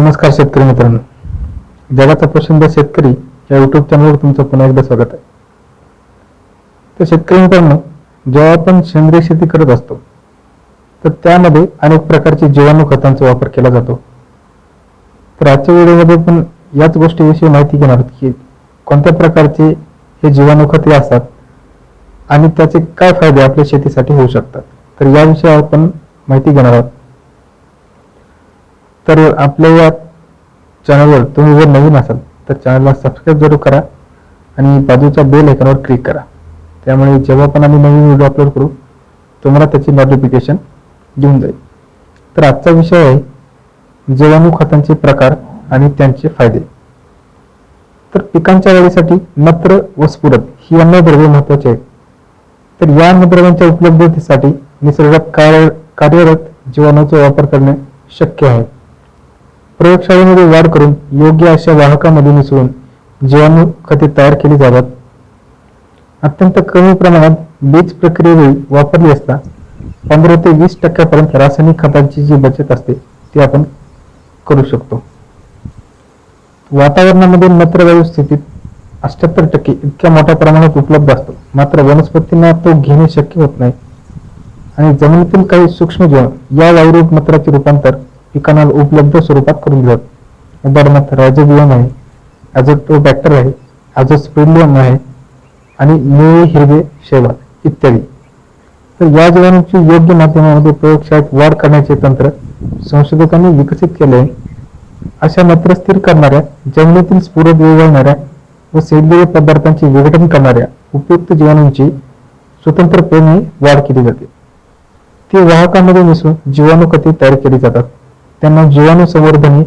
नमस्कार शेतकरी मित्रांनो. जगाचा प्रसिद्ध शेतकरी या युट्यूब चॅनलवर तुमचं पुन्हा एकदा स्वागत आहे. तर शेतकरी मित्रांनो जेव्हा आपण सेंद्रिय शेती करत असतो तर त्यामध्ये अनेक प्रकारचे जीवाणू खतांचा वापर केला जातो. तर आजच्या व्हिडिओमध्ये पण याच गोष्टीविषयी माहिती घेणार आहोत की कोणत्या प्रकारचे हे जीवाणू खते असतात आणि त्याचे काय फायदे आपल्या शेतीसाठी होऊ शकतात. तर याविषयी आपण माहिती घेणार आहोत. तर आपल्या या चॅनलवर तुम्ही जर नवीन असाल तर चॅनलला सबस्क्राईब जरूर करा आणि बाजूच्या बेल आयकॉनवर क्लिक करा. त्यामुळे जेव्हा पण आम्ही नवीन व्हिडिओ अपलोड करू तुम्हाला त्याची नोटिफिकेशन घेऊन जाईल. तर आजचा विषय आहे जीवाणू खतांचे प्रकार आणि त्यांचे फायदे. तर पिकांच्या वाढीसाठी नत्र व स्फुरद ही अन्नद्रव्य महत्त्वाचे आहेत. तर या अन्नद्रव्यांच्या उपलब्धतेसाठी निसर्गात कार्यरत जीवाणूचा वापर करणे शक्य आहे. प्रयोगशाळेमध्ये वाढ करून योग्य अशा वाहकामध्ये मिसळून जीवाणू खते तयार केली जातात. अत्यंत कमी प्रमाणात बीज प्रक्रियेवेळी वापरली असता पंधरा ते वीस टक्क्यापर्यंत रासायनिक खतांची जी बचत असते ती आपण करू शकतो. वातावरणामध्ये नत्रवायू स्थितीत अष्ट्याहत्तर टक्के इतक्या मोठ्या प्रमाणात उपलब्ध असतो. मात्र वनस्पतींना तो घेणे शक्य होत नाही. आणि जमिनीतील काही सूक्ष्मजीव या वायुरूप नत्राचे रूपांतर पिकांना उपलब्ध स्वरूपात करून देतात उदाहरणार्थ रायझोबियम आहे ॲझोटोबॅक्टर आहे ॲझोस्पिडियम आहे आणि निळे हिरवे शैवाल इत्यादी. तर या जीवाणूची योग्य माध्यमामध्ये प्रयोगशाळेत वाढ करण्याचे तंत्र संशोधकांनी विकसित केले आहे. अशा मात्र स्थिर करणाऱ्या जमिनीतील स्फुरद विरघळणाऱ्या व सेंद्रिय पदार्थांचे विघटन करणाऱ्या उपयुक्त जीवाणूंची स्वतंत्रपणे वाढ केली जाते. ती वाहकामध्ये मिसळून जीवाणू खते तयार केली जातात. त्यांना जीवाणू संवर्धने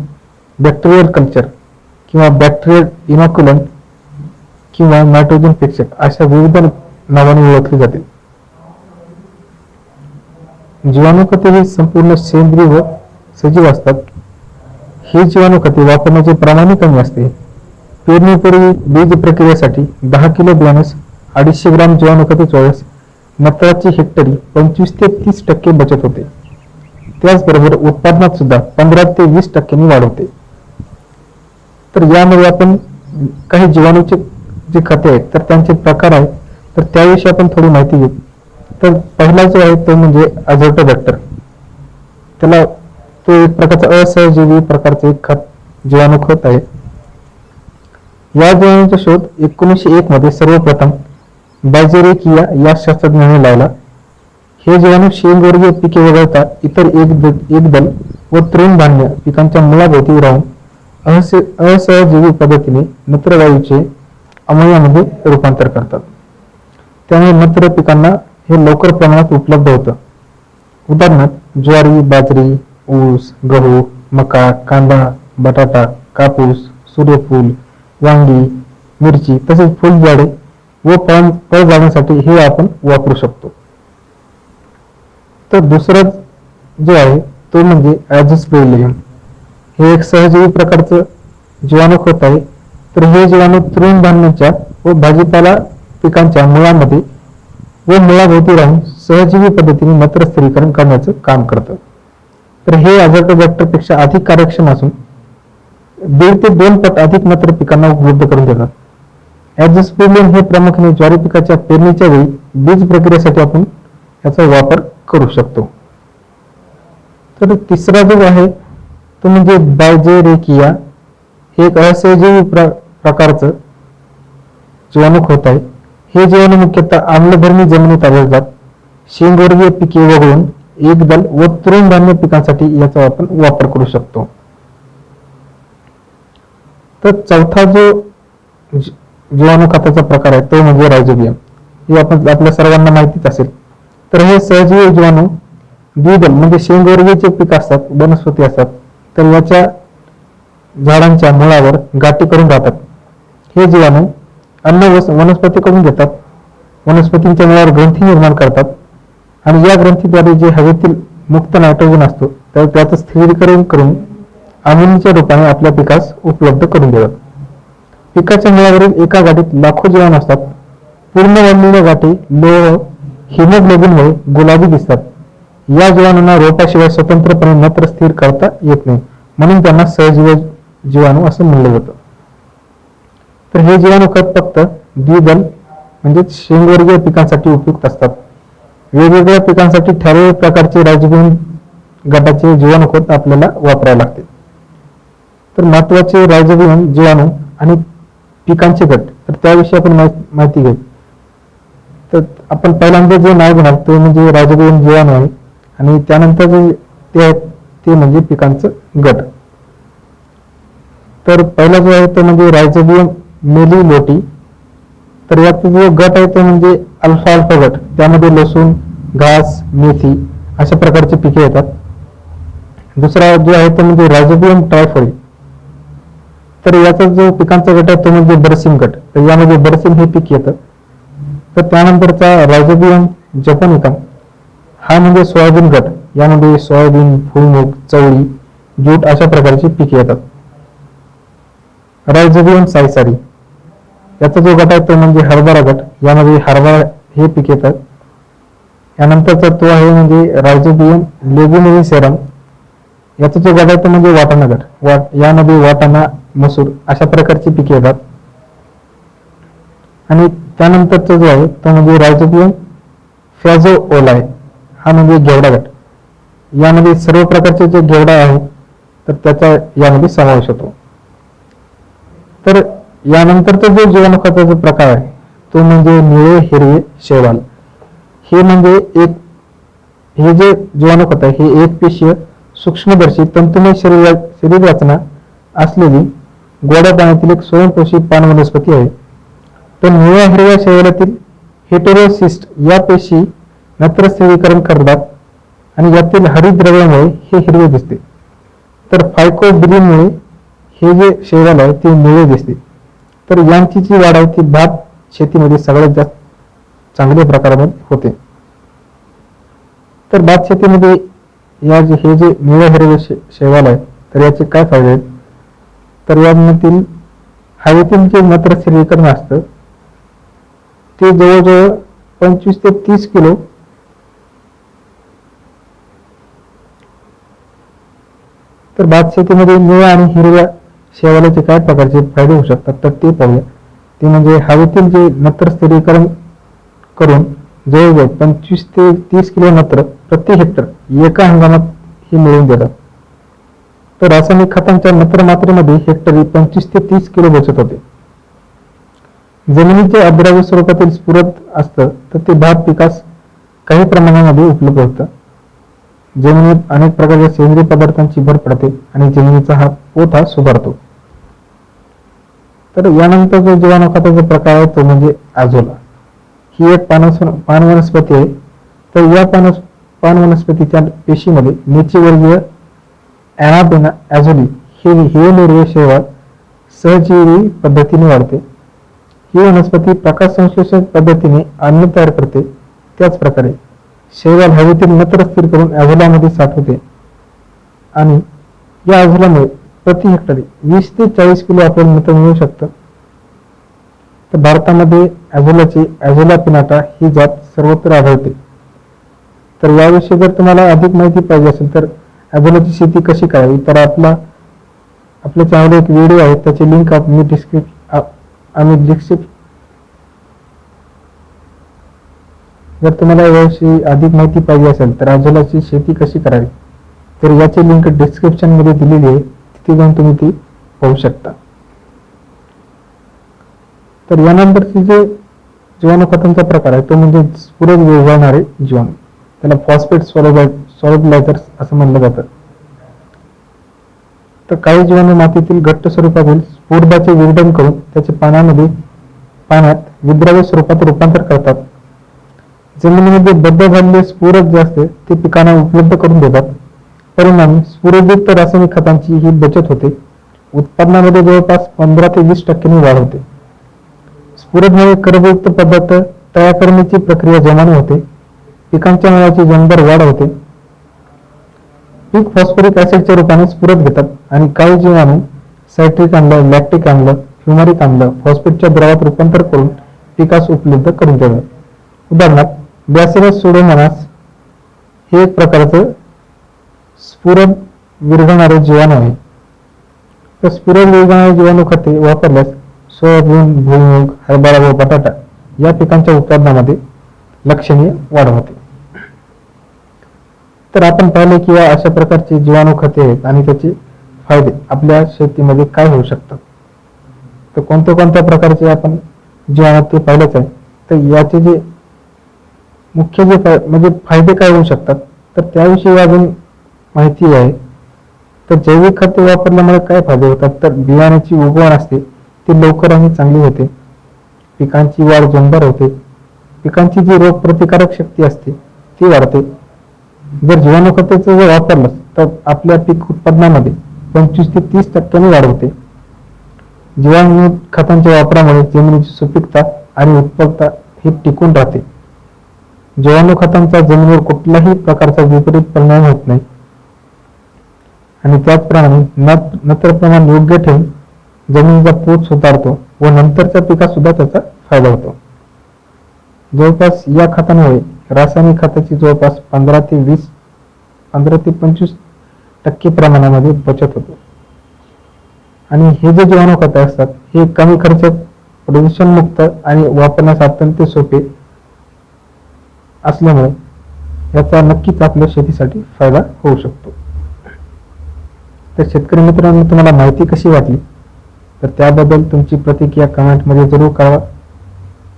बॅक्टेरियल कल्चर किंवा बॅक्टेरियल इनॉक्युलन किंवा नायट्रोजन फिक्सर अशा विविध नावाने ओळखली जाते. जीवाणू खते हे संपूर्ण सेंद्रिय व सजीव असतात. हे जीवाणू खते वापरण्याचे प्रमाणही कमी असते. पेरणीपूर्वी बीज प्रक्रियेसाठी दहा किलो बियाणस अडीचशे ग्राम जीवाणू खते चोळस नत्राची हेक्टरी पंचवीस ते तीस टक्के बचत होते. त्याचबरोबर उत्पादनात सुद्धा पंधरा ते वीस टक्क्यांनी वाढ होते. तर यामध्ये आपण काही जीवाणूचे जे खते आहेत तर त्यांचे प्रकार आहेत. तर त्याविषयी आपण थोडी माहिती घेऊ. तर पहिला जो आहे तो म्हणजे अझोटोबॅक्टर त्याला तो एक प्रकारचा असहजीवी प्रकारचे एक खत जीवाणू खत आहे. या जीवाणूचा शोध एकोणीसशे एक मध्ये सर्वप्रथम बॅजेरिकिया या शास्त्रज्ञाने लावला. हे जीवाणू शेंगवर्गीय पिके वगळता इतर एक एकदल व तृणधान्य पिकांच्या मुळाभोवती राहून अहसे- असहजीवी पद्धतीने मूत्रवायूचे अमयामध्ये रूपांतर करतात. त्यामुळे मूत्र पिकांना हे लवकर प्रमाणात उपलब्ध होतं. उदाहरणार्थ ज्वारी बाजरी ऊस गहू मका कांदा बटाटा कापूस सूर्यफूल वांगी मिरची तसेच फुलझाडे व फळ फळझाडांसाठी हे आपण वापरू शकतो. तर दुसरं जो आहे तो म्हणजे ॲझोस्पेलियम हे एक सहजीवी प्रकारचं जीवाणू खत आहे. तर हे जीवाणू तृणधान्याच्या व भाजीपाला पिकांच्या मुळामध्ये व मुळाभोवती राहून सहजीवी पद्धतीने मात्र स्थिरीकरण करण्याचं काम करतं. तर हे अझोटोबॅक्टरपेक्षा अधिक कार्यक्षम असून दीड ते दोन पट अधिक मात्र पिकांना उपलब्ध करून देतात. ॲझोस्पेलियम हे प्रामुख्याने ज्वारी पिकाच्या पेरणीच्या वेळी बीज प्रक्रियेसाठी आपण याचा वापर करू शकतो. तर तिसरा जो आहे तो म्हणजे बायजेरेकिया हे एक असहजीवी प्र प्रकारचं जीवाणूक खत आहे. हे जीवाणू मुख्यतः आम्लधर्मी जमिनीत आढळतात. शेंगवर्गीय पिके वगळून एकदल व तृणधान्य पिकांसाठी याचा आपण वापर करू शकतो. तर चौथा जो जीवाणू खताचा प्रकार आहे तो म्हणजे रायझोबियम. हे आपण आपल्या सर्वांना माहितीच असेल. तर हे सहजीव जीवाणू द्विदल म्हणजे शेंगवर्गीचे पीक असतात वनस्पती असतात तर याच्या झाडांच्या मुळावर गाठी करून राहतात. हे जीवाणू अन्न वनस्पती वनस्पतीकडून घेतात. वनस्पतींच्या मुळावर ग्रंथी निर्माण करतात. आणि या ग्रंथीद्वारे जे हवेतील मुक्त नायट्रोजन असतो तर त्याचं स्थिरीकरण करून अमिनीच्या रूपाने आपल्या पिकास उपलब्ध करून देतात. पिकाच्या मुळावरील एका गाठीत लाखो जीवाणू असतात. पूर्ण बनलेल्या गाठी लोह हिमोग्लोबिनमुळे गुलाबी दिसतात. या जीवाणूंना रोपाशिवाय स्वतंत्रपणे नत्र स्थिर करता येत नाही. म्हणून त्यांना सहजीव जीवाणू असं म्हणलं जातं. तर हे जीवाणू खत फक्त द्विदल म्हणजेच शेंगवर्गीय पिकांसाठी उपयुक्त असतात. वेगवेगळ्या पिकांसाठी ठराविक प्रकारचे राजगुण गटाचे जीवाणू खत आपल्याला वापरावे लागते तर महत्त्वाचे राजगुण जीवाणू आणि पिकांचे गट तर त्याविषयी आपण माहिती घेऊ. आपण पहिल्यांदा जे नाव घेणार ते म्हणजे राजगुण जीवाणू आहे. आणि त्यानंतर जे ते आहेत ते म्हणजे पिकांचं गट. तर पहिला जो आहे तो म्हणजे रायझोबियम मेली लोटी तर याचा जो गट आहे तो म्हणजे अल्फा अल्फा गट. त्यामध्ये लसूण घास मेथी अशा प्रकारची पिके येतात. दुसरा जो आहे तो म्हणजे रायझोबियम ट्रायफोई तर याचा जो पिकांचा गट आहे तो म्हणजे बरसिम गट. तर यामध्ये बरसिम हे पीक येतं. तर त्यानंतरचा रायझोबियम जपनिका हा म्हणजे सोयाबीन गट. यामध्ये सोयाबीन भुईमूग चवळी जूट अशा प्रकारची पिके येतात. रायझोबियम सायसारी याचा जो गट आहे तो म्हणजे हरभरा गट. यामध्ये हरभरा हे पीक येतात. यानंतरचा तो आहे म्हणजे रायझोबियम सेरम. याचा जो गट आहे तो म्हणजे वाटाणा गट. वाट यामध्ये वाटाणा मसूर अशा प्रकारची पिके येतात. आणि त्यानंतरचा जो आहे तो म्हणजे रायझोबियम फॅझो ओलाय. हा म्हणजे घेवडा गट. यामध्ये सर्व प्रकारचे जे घेवडा आहेत तर त्याचा यामध्ये समावेश होतो. तर यानंतरचा जो जीवाणू जो प्रकार आहे तो म्हणजे निळे हिरवे शैवाल. हे म्हणजे एक हे जे जीवाणू खत आहे हे एक पेशीय सूक्ष्मदर्शी तंतुमय शरीर शरीर रचना असलेली गोड्या पाण्यातील एक स्वयंपोषी पान वनस्पती आहे. तर निळ्या हिरव्या शरीरातील हेटेरोसिस्ट या पेशी नत्र स्थिरीकरण करतात आणि यातील हरितद्रव्यामुळे हे हिरवे दिसते. तर फायकोबिलिनमुळे हे जे शैवाल आहे ते निळे दिसते. तर यांची जी वाढ आहे ती भात शेतीमध्ये सगळ्यात जास्त चांगल्या प्रकारामध्ये होते. तर भात शेतीमध्ये या जे हे जे निळ्या हिरवे शे- शैवाल आहे तर याचे काय फायदे आहेत? तर यामधील हवेतील जे नत्र स्थिरीकरण असतं ते जवळजवळ पंचवीस ते तीस किलो. तर भात शेतीमध्ये निळ्या आणि हिरव्या शेवालाचे काय प्रकारचे फायदे होऊ शकतात? तर ते पाहूया. ते म्हणजे हवेतील जे नत्र स्थिरीकरण करून जवळजवळ पंचवीस ते तीस किलो नत्र प्रति हेक्टर एका हंगामात हे मिळवून देतात. तर रासायनिक खतांच्या नत्र मात्रेमध्ये हेक्टरी पंचवीस ते तीस किलो बचत होते. जमिनीचे अद्राव्य स्वरूपातील स्फुरत असतं तर ते भात पिकास काही प्रमाणामध्ये उपलब्ध होतं. जमिनीत अनेक प्रकारच्या सेंद्रिय पदार्थांची भर पडते आणि जमिनीचा हा पोत हा सुधारतो. तर यानंतर जो जीवाणू खताचा प्रकार आहे तो म्हणजे आजोला ही एक पानस पान वनस्पती आहे. तर या पानस पान वनस्पतीच्या पेशीमध्ये मेचीवर्गीय ॲनाबेना ॲझोली हे हे निर्वय शेवाळ सहजीवी पद्धतीने वाढते. ही वनस्पती प्रकाश संश्लेषण पद्धतीने अन्न तयार करते. त्याच प्रकारे शरीरात हवेतील नत्र स्थिर करून ॲझोलामध्ये साठवते. आणि या अझोलामुळे प्रति हेक्टरी वीस ते चाळीस किलो आपल्याला नत्र मिळू शकतं. तर भारतामध्ये ॲझोलाची ॲझोला पिनाटा ही जात सर्वत्र आढळते. तर याविषयी जर तुम्हाला अधिक माहिती पाहिजे असेल तर ॲझोलाची शेती कशी करावी तर आपला आपल्या चॅनलवर एक व्हिडिओ आहे त्याची लिंक मी डिस्क्रिप्शन अमित दीक्षित. जर तुम्हाला याविषयी अधिक माहिती पाहिजे असेल तर ॲझोलाची शेती कशी करावी? तर याची लिंक डिस्क्रिप्शनमध्ये दिलेली आहे. तिथे जाऊन तुम्ही ती पाहू शकता. तर यानंतरचे जे जीवाणू खतांचा प्रकार आहे तो म्हणजे स्फुरद विरघळणारे जीवाणू. त्याला फॉस्फेट सॉलिबलायझर्स असं म्हणलं जातं. तर काही जीवाणू मातीतील घट्ट स्वरूपातील स्फुरदाचे विघटन करून त्याचे पाण्यामध्ये पाण्यात विद्राव्य स्वरूपात रूपांतर करतात. जमिनीमध्ये बद्ध झालेले स्फुरद जे असते ते पिकांना उपलब्ध करून देतात. परिणामी स्फुरदयुक्त रासायनिक खतांची ही बचत होते. उत्पादनामध्ये जवळपास पंधरा ते वीस टक्क्यांनी वाढ होते. स्फुरदमुळे कर्बयुक्त पदार्थ तयार करण्याची प्रक्रिया जमाने होते. पिकांच्या मुळाची जमदार वाढ होते. पीक फॉस्फरिक ऍसिडच्या रूपाने स्फुरत घेतात आणि काही जीवाणू सायट्रिक आम्ल लॅक्टिक आम्ल ह्युमरिक आम्ल फॉस्फेटच्या द्रवात रूपांतर करून पिकास उपलब्ध करून देतात उदाहरणार्थ बॅसिलस सोडोमनास हे एक प्रकारचं स्फुरद विरघळणारे जीवाणू आहे. तर स्पिरल विरघणारे जीवाणू खते वापरल्यास सोयाबीन भुईमूग हरभरा व बटाटा या पिकांच्या उत्पादनामध्ये लक्षणीय वाढ होते. तर आपण पाहिले की या अशा प्रकारचे जीवाणू खते आहेत आणि त्याची फायदे आपल्या शेतीमध्ये काय होऊ शकतात तर कोणत्या कोणत्या प्रकारचे आपण जीवाणू ते पाहिलंच आहे. तर याचे जे मुख्य जे फाय- म्हणजे फायदे काय होऊ शकतात? तर त्याविषयी अजून माहिती आहे. तर जैविक खते वापरल्यामुळे काय फायदे होतात? तर बियाण्याची उगवण असते. ती लवकर आणि चांगली होते. पिकांची वाढ जोमदार होते. पिकांची जी रोगप्रतिकारक शक्ती असते ती वाढते. जर जीवाणू खतेचं जर वापरलं तर आपल्या पीक उत्पादनामध्ये पंचवीस ते तीस टक्क्यांनी वाढ होते. जीवाणू खतांच्या वापरामुळे जमिनीची सुपीकता आणि उत्पलता ही टिकून राहते. जीवाणू खतांचा जमिनीवर कुठल्याही प्रकारचा विपरीत परिणाम होत नाही. आणि त्याचप्रमाणे नत्र प्रमाण योग्य ठेवून जमिनीचा पोत सुधारतो व नंतरच्या पिकात सुद्धा त्याचा फायदा होतो. जवळपास या खतांमुळे रासायनिक खताची जवळपास पंधरा ते वीस पंधरा ते पंचवीस टक्के प्रमाणामध्ये बचत होते. आणि हे जे जीवाणू खतं असतात हे कमी खर्चात प्रदूषण मुक्त आणि वापरण्यास अत्यंत सोपे असल्यामुळे याचा नक्कीच आपल्या शेतीसाठी फायदा होऊ शकतो. तर शेतकरी मित्रांनो तुम्हाला माहिती कशी वाटली? तर त्याबद्दल तुमची प्रतिक्रिया कमेंटमध्ये जरूर कळवा.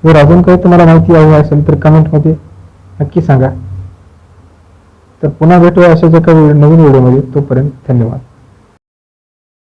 जर अजून काही तुम्हाला माहिती हवी असेल तर कमेंटमध्ये नक्की सांगा. तर पुन्हा भेटूया अशाच एका व्हिडिओ- नवीन व्हिडिओमध्ये. तोपर्यंत धन्यवाद.